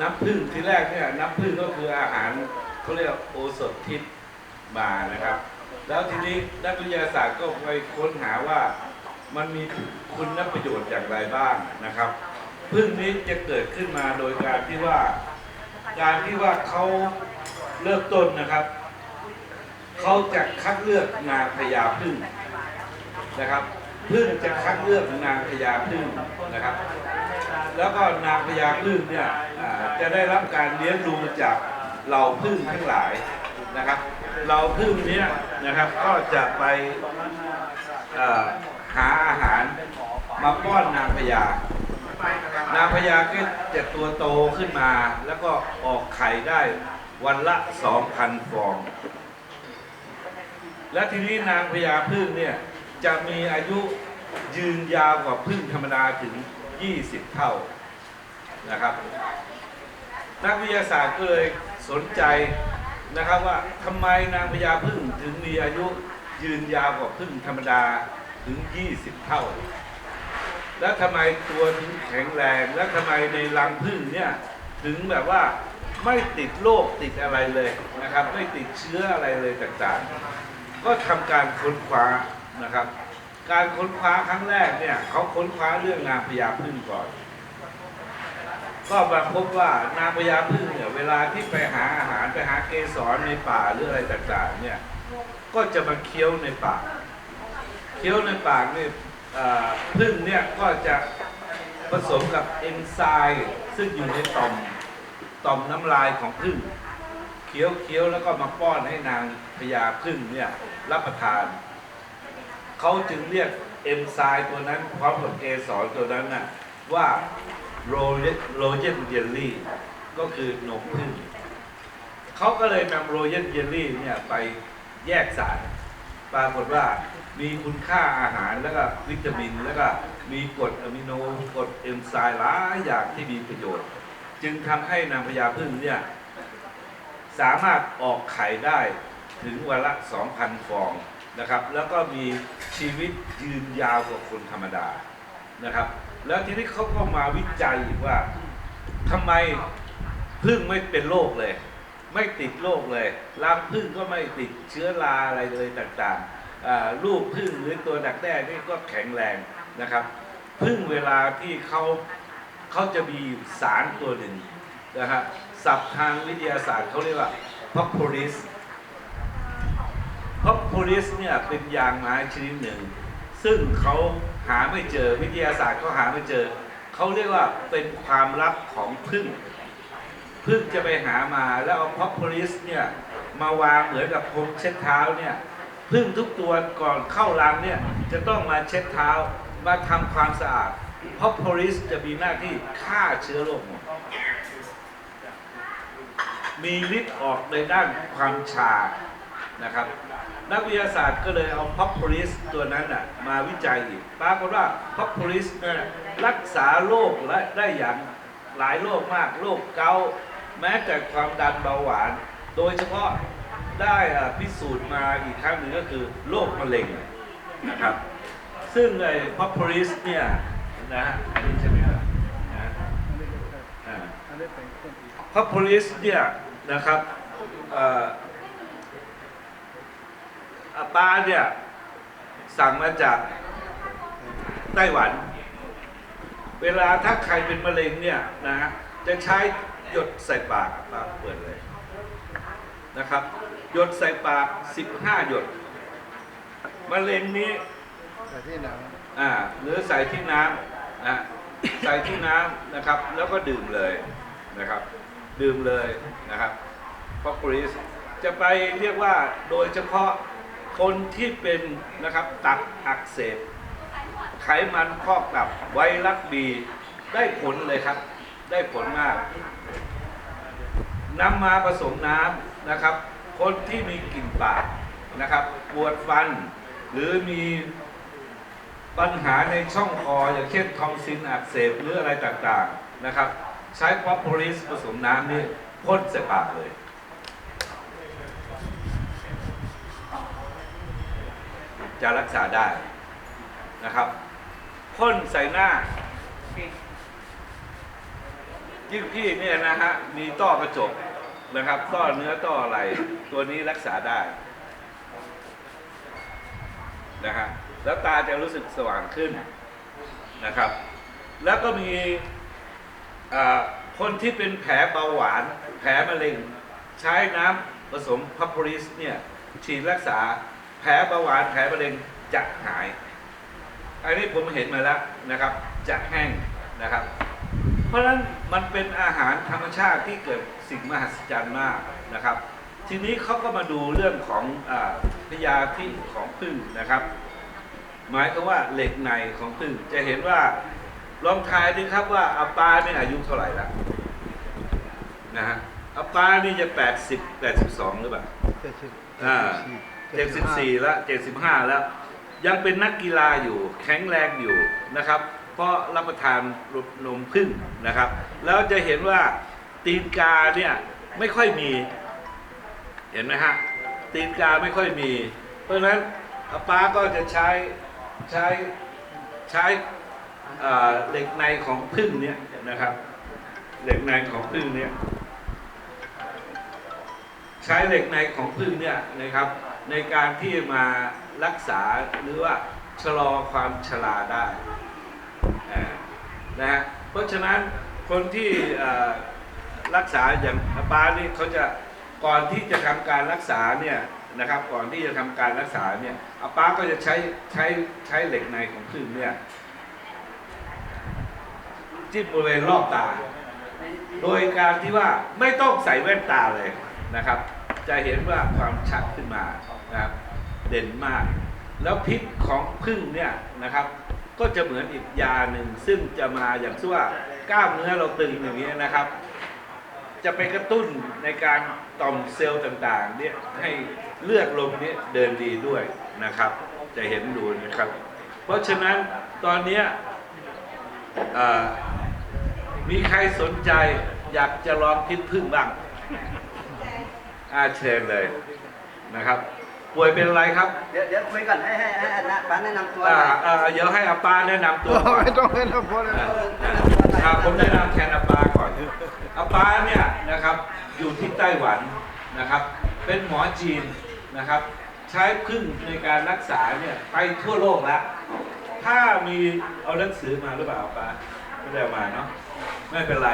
น้ำผึ้งที่แรกเนี่ยน้ำผึ้งก็คืออาหารเขาเรียกโอสถทิพย์มานะครับ แล้วทีนี้นักวิทยาศาสตร์ก็ไปค้นหาว่ามันมีคุณประโยชน์อย่างไรบ้างนะครับผึ้งนี้จะเกิดขึ้นมาโดยการที่ว่า การที่ว่าเขาเริ่มต้นนะครับเขาจะคัดเลือกนาพญาพึ่งนะครับ พึ่งจะคัดเลือกนางพญาพึ่งนะครับ แล้วก็นางพญาพึ่งเนี่ยจะได้รับการเลี้ยงดูจากเหล่าพึ่งทั้งหลายนะครับเหล่าพึ่งเนี้ยนะครับก็จะไปหาอาหารมาป้อนนางพญานางพญาก็จะตัวโตขึ้นมา แล้วก็ออกไข่ได้วันละ2,000ฟอง และทีนี้นางพญาพึ่งเนี่ย จะมีอายุยืนยาวกว่าพึ่งธรรมดาถึง 20 เท่านะครับ นักวิทยาศาสตร์ก็เลยสนใจนะครับว่าทำไมนางพญาพึ่งถึงมีอายุยืนยาวกว่าพึ่งธรรมดาถึง 20 เท่า แล้วทำไมตัวถึงแข็งแรง แล้วทำไมในรังผึ้งเนี่ยถึงแบบว่าไม่ติดโรคติดอะไรเลยนะครับ ไม่ติดเชื้ออะไรเลยต่างๆ ก็ทำการค้นคว้า นะครับ การค้นคว้าครั้งแรกเนี่ยเขาค้นคว้าเรื่องนางพญาผึ้งก่อน ก็มาพบว่านางพญาผึ้งเนี่ยเวลาที่ไปหาอาหารไปหาเกสรในป่าหรืออะไรต่างๆเนี่ยก็จะมาเคี้ยวในปากเคี้ยวในปากนี่เอ่อพึ่งเนี่ยก็จะผสมกับเอนไซม์ซึ่งอยู่ในต่อมต่อมน้ำลายของพึ่งเคี้ยวเคี้ยวแล้วก็มาป้อนให้นางพญาพึ่งเนี่ยรับประทาน เขาจึงเรียกเอนไซม์ตัวนั้นพร้อมกับเกสรตัวนั้นน่ะว่าโรโรเจนเยลลี่ก็คือนมพึ่งเขาก็เลยนำโรเจนเยลลี่เนี่ยไปแยกสาร ปรากฏว่ามีคุณค่าอาหารแล้วก็วิตามิน แล้วก็มีกรดอะมิโนกรดเอนไซม์หลายอย่างที่มีประโยชน์ จึงทำให้นางพญาพึ่งเนี่ยสามารถออกไข่ได้ถึงวันละ 2,000 ฟอง นะครับ แล้วก็มีชีวิตยืนยาวกว่าคนธรรมดานะครับ แล้วทีนี้เขาก็มาวิจัยว่าทำไมพึ่งไม่เป็นโรคเลย ไม่ติดโรคเลยรังพึ่งก็ไม่ติดเชื้อราอะไรเลยต่างๆลูกพึ่งหรือตัวดักแด้นี่ก็แข็งแรงนะครับ พึ่งเวลาที่เขาเขาจะมีสารตัวหนึ่งนะฮะศัพท์ทางวิทยาศาสตร์เขาเรียกว่าพักโพลิส propolis propolis เนี่ยเป็นยางไม้ชนิดหนึ่ง ซึ่งเขาหาไม่เจอวิทยาศาสตร์เขาหาไม่เจอ เขาเรียกว่าเป็นความลับของพึ่งพึ่งจะไปหามาแล้วเอาพ็อโพลิสเนี่ยมาวางเหมือนกับพรมเช็ดเท้าเนี่ยพึ่งทุกตัวก่อนเข้ารังเนี่ยจะต้องมาเช็ดเท้ามาทำความสะอาดพ็อปโพลิสจะมีหน้าที่ฆ่าเชื้อโรคหมดมีฤทธิ์ออกในด้านความชา นะครับ นักวิทยาศาสตร์ก็เลยเอาพ็อปโพลิสตัวนั้นน่ะมาวิจัยอีกปรากฏว่าพ็อปโพลิสเนี่ยรักษาโรคและได้อย่างหลายโรคมากโรคเกาต์แม้แต่ความดันเบาหวาน โดยเฉพาะได้อะพิสูจน์มาอีกครั้งหนึ่งก็คือโรคมะเร็งนะครับ ซึ่งไอ้พ็อปโพลิสเนี่ยนะฮะนี่ใช่ไหมครับนะอ่าพ็อปโพลิสเนี่ยนะครับ เอ่ออาเนี่ยสั่งมาจากไต้หวัน เวลาถ้าใครเป็นมะเร็งเนี่ยนะฮะจะใช้หยดใส่ปากปากเปิดเลยนะครับ หยดใส่ปาก 15 หยดมะเร็งนี้แต่ที่นังอ่าหรือใส่ที่น้ำนะใส่ที่น้ำนะครับ แล้วก็ดื่มเลยนะครับ ดื่มเลยนะครับฟอกริสจะไปเรียกว่าโดยเฉพาะ คนที่เป็นนะครับตับอักเสบ ไขมันพอกตับไวรัสบีได้ผลเลยครับ ได้ผลมากนำมาผสมน้ำนะครับ คนที่มีกลิ่นปากนะครับ ปวดฟัน หรือมีปัญหาในช่องคออย่างเช่นทอมซินอักเสบหรืออะไรต่างๆนะครับ ใช้พ็อปโพลิสผสมน้ำนี่พ่นใส่ปากเลย จะรักษาได้นะครับพ่นใส่หน้า ยิ่งพี่เนี่ยนะฮะมีต้อกระจกนะครับ ต้อเนื้อต้ออะไร ตัวนี้รักษาได้นะฮะแล้วตาจะรู้สึกสว่างขึ้นนะครับ แล้วก็มีอ่าคนที่เป็นแผลเบาหวาน แผลมะเร็ง ใช้น้ำผสมพัพพริสเนี่ยฉีดรักษา ผลเบาหวานแผลมะเร็งจะหาย อันนี้ผมเห็นมาแล้วนะครับ จะแห้งนะครับ เพราะฉะนั้นมันเป็นอาหารธรรมชาติที่เกิดสิ่งมหัศจรรย์มากนะครับ ทีนี้เขาก็มาดูเรื่องของอาพยาธิของพึ่งนะครับ หมายถึงว่าเหล็กในของพึ่งจะเห็นว่าลองทายดูครับว่าอาปาเนี่ยอายุเท่าไหร่แล้วนะฮะอาปานี่จะ80 82หรือเปล่า เจ็ดสิบอ่า74แล้ว75แล้ว ยังเป็นนักกีฬาอยู่แข็งแรงอยู่นะครับ เพราะรับประทานนมพึ่งนะครับ แล้วจะเห็นว่าตีนกาเนี่ยไม่ค่อยมี เห็นไหมฮะตีนกาไม่ค่อยมี เพราะฉะนั้นป้าก็จะใช้ใช้ใช้เหล็กในของพึ่งเนี่ยนะครับ เหล็กในของพึ่งเนี่ยใช้เหล็กในของพึ่งเนี่ยนะครับ ในการที่มารักษาหรือว่าชะลอความชราได้นะฮะเพราะฉะนั้นคนที่รักษาอย่างอาป้านี่เขาจะก่อนที่จะทำการรักษาเนี่ยนะครับก่อนที่จะทำการรักษาเนี่ยอาป้าก็จะใช้ใช้ใช้เหล็กในของพึ่งเนี่ยจิ้มบริเวณรอบตา โดยการที่ว่าไม่ต้องใส่แว่นตาเลยนะครับ จะเห็นว่าความชัดขึ้นมา นะครับเด่นมาก แล้วพิษของพึ่งเนี่ยนะครับ ก็จะเหมือนอีกยาหนึ่ง ซึ่งจะมาอย่างที่ว่ากล้ามเนื้อเราตึงอย่างนี้นะครับ จะไปกระตุ้นในการต่อมเซลล์ต่างๆเนี่ยให้เลือดลมเนี้เดินดีด้วยนะครับ จะเห็นดูนะครับ เพราะฉะนั้นตอนนี้มีใครสนใจอยากจะลองพิษพึ่งบ้างอาเชิญเลยนะครับ ป่วยเป็นอะไรครับเดี๋ยวเดี๋ยวคุยก่อนให้ให้ให้นะป้าแนะนำตัวหอ่าน่อยอ่าเดี๋ยวให้อาปาแนะนำตัวก่อน ไม่ต้องให้เราพูดเลยอ่าแนะนำตัวหน่อยอ่าผมแนะนำแทนอาปาก่อนอาปาเนี่ยนะครับอยู่ที่ไต้หวันนะครับ เป็นหมอจีนนะครับ ใช้พึ่งในการรักษาเนี่ยไปทั่วโลกแล้ว ถ้ามีเอาหนังสือมาหรือเปล่าอาปาไม่ได้เอามาเนาะไม่เป็นไร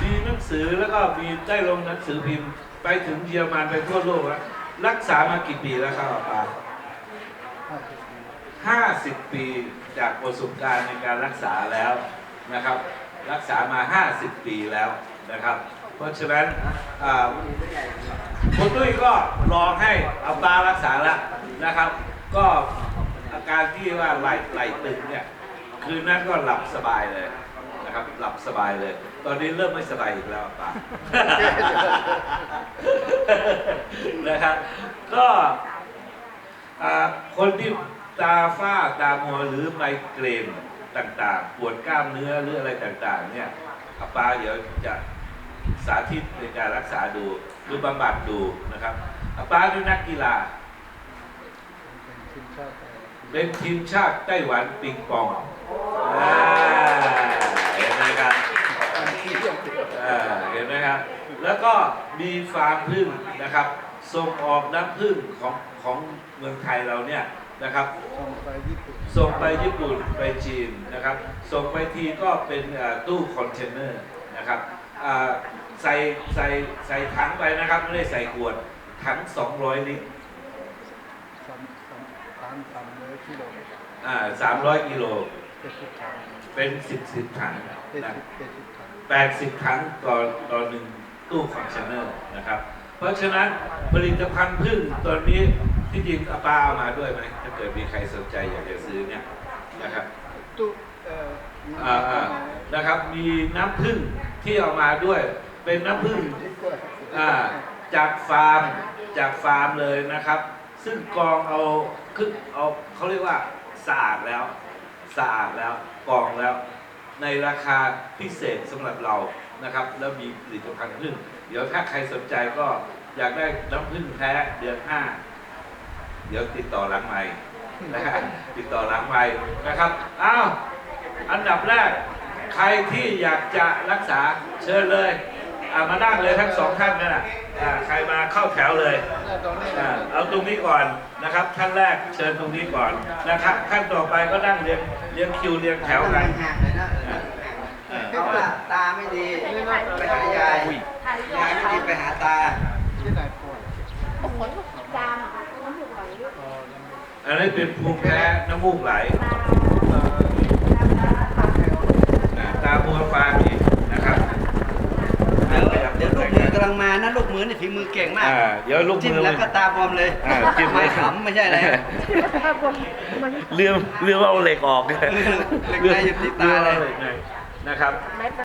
มีหนังสือแล้วก็มีได้ลงหนังสือพิมพ์ไปถึงเยอรมันไปทั่วโลกแล้ว รักษามากี่ปีแล้วครับอาปา50ปีจากประสบการณ์ในการรักษาแล้วนะครับ รักษามา50ปีแล้วนะครับ เพราะฉะนั้นคุณตุ้ยก็ลองให้เอาปารักษาแล้วนะครับ ก็อาการที่ว่าไหลไหลตึงเนี่ยคืนนั้นก็หลับสบายเลยนะครับ หลับสบายเลย อนนี้เริ่มไม่สบายอีกแล้วปลานะครับ ก็อ่าคนที่ตาฝ้าตามัวหรือไมเกรนต่างๆ ปวดกล้ามเนื้อหรืออะไรต่างๆ เนี่ยอาปาเดี๋ยวจะสาธิตในการรักษาดูหรือบำบัดดูนะครับอาปาเป็นนักกีฬา เป็นทีมชาติไต้หวันปิงปองอ่า ก็มีฟาร์มพึ่งนะครับส่งออกน้ำพึ่งของของเมืองไทยเราเนี่ยนะครับ ส่งไปญี่ปุ่นส่งไปญี่ปุ่นไปจีนนะครับ ส่งไปทีก็เป็นอ่าตู้คอนเทนเนอร์นะครับอ่าใส่ใส่ใส่ถังไปนะครับไม่ได้ใส่ขวดถัง 200 ลิตรสามสามสามสามร้อยกิโลอ่า300กิโลเจ็ดสิบถังเป็น10 10ถังเจ็ดนะสิบเจ็ดสิบถัง80ถังต่อต่อหนึ่ง ตู้คอนเทนเนอร์นะครับ เพราะฉะนั้นผลิตภัณฑ์พึ่งตัวนี้ที่จริงอาป้าเอามาด้วยไหมถ้าเกิดมีใครสนใจอยากจะซื้อเนี่ยนะครับตู้เอ่ออ่าอ่านะครับมีน้ำผึ้งที่เอามาด้วย เป็นน้ำผึ้งดีกว่าอ่าจากฟาร์มจากฟาร์มเลยนะครับ ซึ่งกรองเอาคือเอาเขาเรียกว่าสะอาดแล้วสะอาดแล้วกรองแล้ว ในราคาพิเศษสำหรับเรานะครับ แล้วมีผลิตภัณฑ์ผึ้งเดี๋ยวถ้าใครสนใจก็อยากได้น้ำผึ้งแท้เดือนห้าเดี๋ยวติดต่อหลังใหม่นะฮะติดต่อหลังใหม่นะครับอ้าวอันดับแรกใครที่อยากจะรักษาเชิญเลยอ่ามานั่งเลยทั้งสองท่านนั่นแหละอ่าใครมาเข้าแถวเลยอ่าเอาตรงนี้ก่อนนะครับ ท่านแรกเชิญตรงนี้ก่อนนะครับขั้นต่อไปก็นั่งเรียงเรียงคิวเรียงแถวกัน เลยนะอ่าอ่าเพราะว่าตาไม่ดีไปหายายยายไม่ดีไปหาตาที่ไหนปวดขนจามอะค่ะน้ำมูกไหลอ๋ออันนี้เป็นภูมิแพ้น้ำมูกไหลอ่าตาบัวฟางอีกนะครับเดี๋ยวเดี๋ยวลูกมือกำลังมานะลูกมือนี่ฝีมือเก่งมากอ่าเดี๋ยวลูกจิ้มมือแล้วก็ตาบวมเลยอ่าจิ้มไม่ขำไม่ใช่อะไรเรื่องเรื่องเอาเหล็กออกเนี่ยเหล็กในอยู่ที่ตาเลยรื่องอหกในะครับ